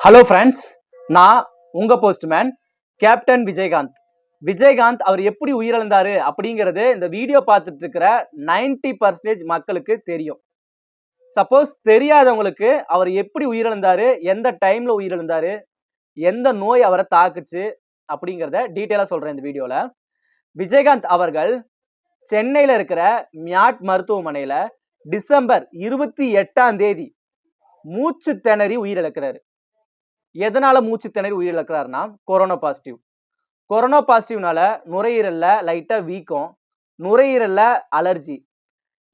Hello friends நான் உங்க postman captain Vijayakanth. Vijayakanth அவர் எப்படி உயிரிழந்தாரு அப்படிங்கிறது இந்த வீடியோ பார்த்துட்டு இருக்கிற 90% பர்சன்டேஜ் மக்களுக்கு தெரியும். சப்போஸ் தெரியாதவங்களுக்கு அவர் எப்படி உயிரிழந்தாரு எந்த டைம்ல உயிரிழந்தாரு எந்த நோய் அவரை தாக்குச்சு அப்படிங்கிறத டீட்டெயிலாக சொல்கிறேன் இந்த வீடியோவில் விஜயகாந்த் அவர்கள் சென்னையில் இருக்கிற மியாட் மருத்துவமனையில் டிசம்பர் இருபத்தி எட்டாம் தேதி மூச்சு திணறி உயிரிழக்கிறாரு. எதனால் மூச்சு திணறி உயிரிழக்கிறாருன்னா கொரோனா பாசிட்டிவ் கொரோனா பாசிட்டிவ்னால நுரையீரலில் லைட்டாக வீக்கம் நுரையீரலில் அலர்ஜி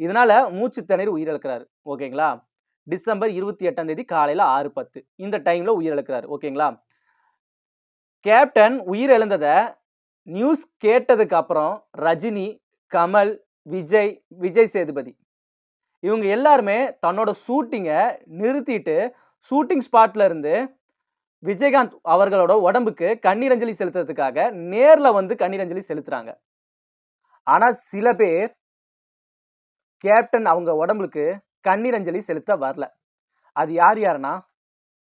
இதனால் மூச்சு திணறி உயிரிழக்கிறாரு ஓகேங்களா? டிசம்பர் இருபத்தி எட்டாம் தேதி காலையில் ஆறு பத்து. இந்த டைமில் உயிரிழக்கிறாரு ஓகேங்களா? கேப்டன் உயிரிழந்ததை நியூஸ் கேட்டதுக்கு அப்புறம் ரஜினி கமல் விஜய் விஜய் சேதுபதி இவங்க எல்லாருமே தன்னோட ஷூட்டிங்கை நிறுத்திட்டு ஷூட்டிங் ஸ்பாட்ல இருந்து விஜயகாந்த் அவர்களோட உடம்புக்கு கண்ணீரஞ்சலி செலுத்துறதுக்காக நேரில் வந்து கண்ணீரஞ்சலி செலுத்துறாங்க. ஆனால் சில பேர் கேப்டன் அவங்க உடம்புக்கு கண்ணீரஞ்சலி செலுத்த வரல. அது யார் யாருன்னா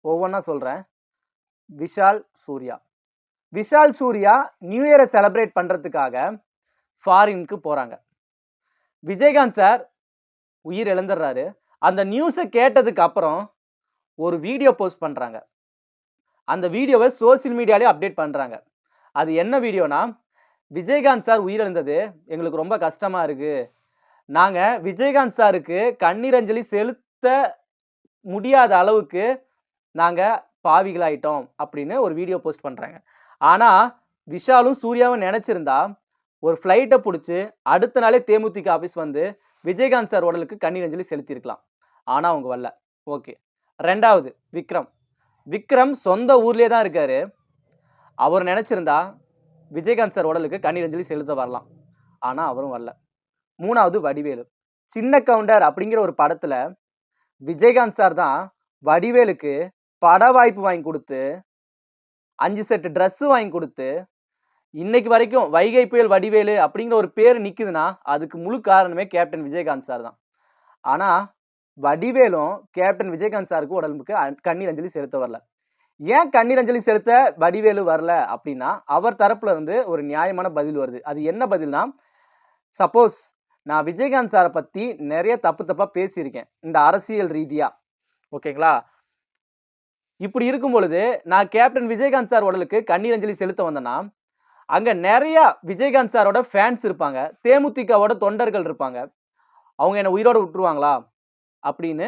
ஒவ்வொன்றா சொல்கிறேன் விஷால் சூர்யா. விஷால் சூர்யா நியூ இயரை செலப்ரேட் பண்ணுறதுக்காக ஃபாரினுக்கு போகிறாங்க விஜயகாந்த் சார் உயிர் இழந்துடுறாரு அந்த நியூஸை கேட்டதுக்கு அப்புறம் ஒரு வீடியோ போஸ்ட் பண்ணுறாங்க அந்த வீடியோவை சோஷியல் மீடியாலே அப்டேட் பண்ணுறாங்க அது என்ன வீடியோனா விஜயகாந்த் சார் உயிரிழந்தது எங்களுக்கு ரொம்ப கஷ்டமாக இருக்குது நாங்கள் விஜயகாந்த் சாருக்கு கண்ணீரஞ்சலி செலுத்த முடியாத அளவுக்கு நாங்கள் பாவிகளாயிட்டோம் அப்படின்னு ஒரு வீடியோ போஸ்ட் பண்ணுறாங்க ஆனால் விஷாலும் சூர்யாவும் நினச்சிருந்தா ஒரு ஃப்ளைட்டை பிடிச்சி அடுத்த நாளே தேமுதிக ஆஃபீஸ் வந்து விஜயகாந்த் சார் உடலுக்கு கண்ணீரஞ்சலி செலுத்தியிருக்கலாம். ஆனால் அவங்க வரல. ஓகே. ரெண்டாவது விக்ரம். விக்ரம் சொந்த ஊர்லேயே தான் இருக்கார். அவர் நினச்சிருந்தா விஜயகாந்த் சார் உடலுக்கு கண்ணீரஞ்சலி செலுத்த வரலாம். ஆனால் அவரும் வரல. மூணாவது வடிவேலு. சின்ன கவுண்டர் அப்படிங்கிற ஒரு படத்தில் விஜயகாந்த் சார் தான் வடிவேலுக்கு பட வாய்ப்பு வாங்கி கொடுத்து அஞ்சு செட்டு ட்ரெஸ்ஸு வாங்கி கொடுத்து இன்னைக்கு வரைக்கும் வைகை புயல் வடிவேலு அப்படிங்கிற ஒரு பேர் நிற்குதுன்னா அதுக்கு முழு காரணமே கேப்டன் விஜயகாந்த் சார் தான். ஆனால் வடிவேலும் கேப்டன் விஜயகாந்த் சாருக்கு உடம்புக்கு கண்ணீர் அஞ்சலி செலுத்த வரல. ஏன் கண்ணீர் அஞ்சலி செலுத்த வடிவேலு வரல அப்படின்னா அவர் தரப்புல இருந்து ஒரு நியாயமான பதில் வருது. அது என்ன பதில்னா சப்போஸ் நான் விஜயகாந்த் சாரை பத்தி நிறைய தப்பு தப்பா பேசியிருக்கேன் இந்த அரசியல் ரீதியா. ஓகேங்களா? இப்படி இருக்கும் பொழுது நான் கேப்டன் விஜயகாந்த் சார் உடலுக்கு கண்ணீர் அஞ்சலி செலுத்த வந்தேன்னா அங்க நிறைய விஜயகாந்த் சாரோட ஃபேன்ஸ் இருப்பாங்க. தேமுதிகவோட தொண்டர்கள் இருப்பாங்க. அவங்க என்னை உயிரோட விட்டுருவாங்களா? அப்படின்னு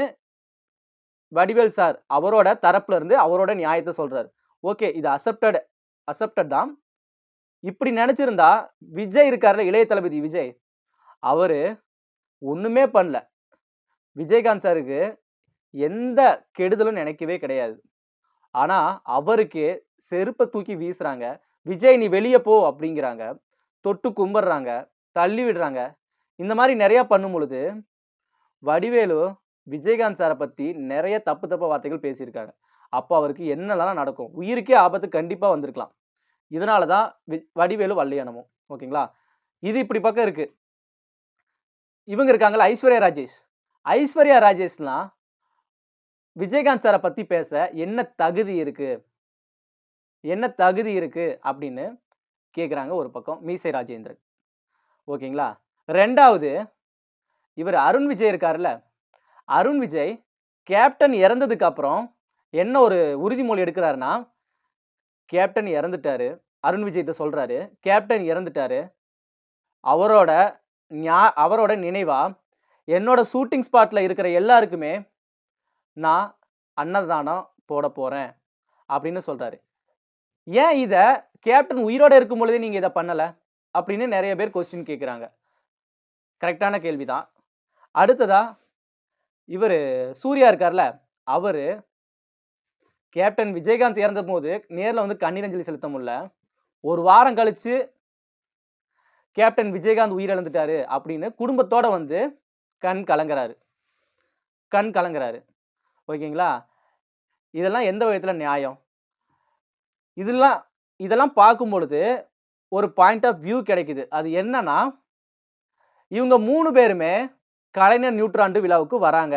வடிவேல் சார் அவரோட தரப்புல இருந்து அவரோட நியாயத்தை சொல்றாரு. ஓகே இது அசப்டட் அசப்டட் தான். இப்படி நினைச்சிருந்தா விஜய் இருக்கார்ல இளைய தளபதி விஜய். அவரு ஒண்ணுமே பண்ணல. விஜயகாந்த் சாருக்கு எந்த கெடுதலும் நினைக்கவே கிடையாது. ஆனா அவருக்கு செருப்பை தூக்கி வீசுறாங்க. விஜய் நீ வெளியே போ அப்படிங்கிறாங்க. தொட்டு கும்பிடுறாங்க தள்ளி விடுறாங்க. இந்த மாதிரி நிறையா பண்ணும் பொழுது வடிவேலு விஜயகாந்த் சாரை பற்றி நிறைய தப்பு தப்பு வார்த்தைகள் பேசியிருக்காங்க. அப்போ அவருக்கு என்னெல்லாம் நடக்கும்? உயிருக்கே ஆபத்து கண்டிப்பாக வந்திருக்கலாம். இதனால தான் வி- வடிவேலு வள்ளியானமும் ஓகேங்களா? இது இப்படி பக்கம் இருக்குது இவங்க இருக்காங்கல்ல ஐஸ்வர்யா ராஜேஷ். ஐஸ்வர்யா ராஜேஷ்லாம் விஜயகாந்த் சாரை பற்றி பேச என்ன தகுதி இருக்குது என்ன தகுதி இருக்கு? அப்படின்னு கேட்குறாங்க ஒரு பக்கம் மீசை ராஜேந்திரன். ஓகேங்களா? ரெண்டாவது இவர் அருண் விஜய் இருக்கார்ல அருண் விஜய் கேப்டன் இறந்ததுக்கு அப்புறம் என்ன ஒரு உறுதிமொழி எடுக்கிறாருன்னா கேப்டன் இறந்துட்டாரு. அருண் விஜய் இதை சொல்கிறாரு கேப்டன் இறந்துட்டாரு. அவரோட ஞா அவரோட நினைவா என்னோட ஷூட்டிங் ஸ்பாட்டில் இருக்கிற எல்லாருக்குமே நான் அன்னதானம் போட போகிறேன் அப்படின்னு சொல்கிறாரு ஏன் இதை கேப்டன் உயிரோடு இருக்கும் பொழுதே நீங்கள் இதை பண்ணலை? அப்படின்னு நிறைய பேர் கொஸ்டின் கேட்குறாங்க கரெக்டான கேள்விதான். அடுத்ததா இவர் சூர்யா இருக்கார்ல அவர் கேப்டன் விஜயகாந்த் இறந்த போது நேரில் வந்து கண்ணீரஞ்சலி செலுத்த முடியல. ஒரு வாரம் கழித்து கேப்டன் விஜயகாந்த் உயிரிழந்துட்டாரு அப்படின்னு குடும்பத்தோடு வந்து கண் கலங்குறாரு. கண் கலங்குறாரு. ஓகேங்களா? இதெல்லாம் எந்த விதத்தில் நியாயம்? இதெல்லாம் இதெல்லாம் பார்க்கும் பொழுது ஒரு பாயிண்ட் ஆஃப் வியூ கிடைக்குது. அது என்னன்னா இவங்க மூணு பேருமே கலைஞர் நூற்றாண்டு விழாவுக்கு வராங்க.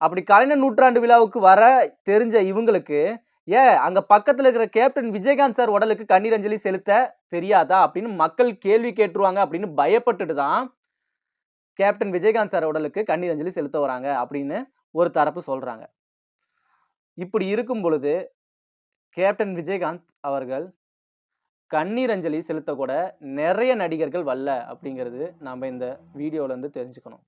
அப்படி கலைஞர் நூற்றாண்டு விழாவுக்கு வர தெரிஞ்ச இவங்களுக்கு ஏன் அங்க பக்கத்துல இருக்கிற கேப்டன் விஜயகாந்த் சார் உடலுக்கு கண்ணீர் அஞ்சலி செலுத்த தெரியாதா? அப்படின்னு மக்கள் கேள்வி கேட்டுருவாங்க அப்படின்னு பயப்பட்டுட்டு தான் கேப்டன் விஜயகாந்த் சார் உடலுக்கு கண்ணீர் அஞ்சலி செலுத்த வராங்க அப்படின்னு ஒரு தரப்பு சொல்றாங்க. இப்படி இருக்கும் பொழுது கேப்டன் விஜயகாந்த் அவர்கள் கண்ணீர் அஞ்சலி செலுத்தக்கூட நிறைய நடிகர்கள் வரல அப்படிங்கிறது நாம் இந்த வீடியோவிலேருந்து தெரிஞ்சுக்கணும்.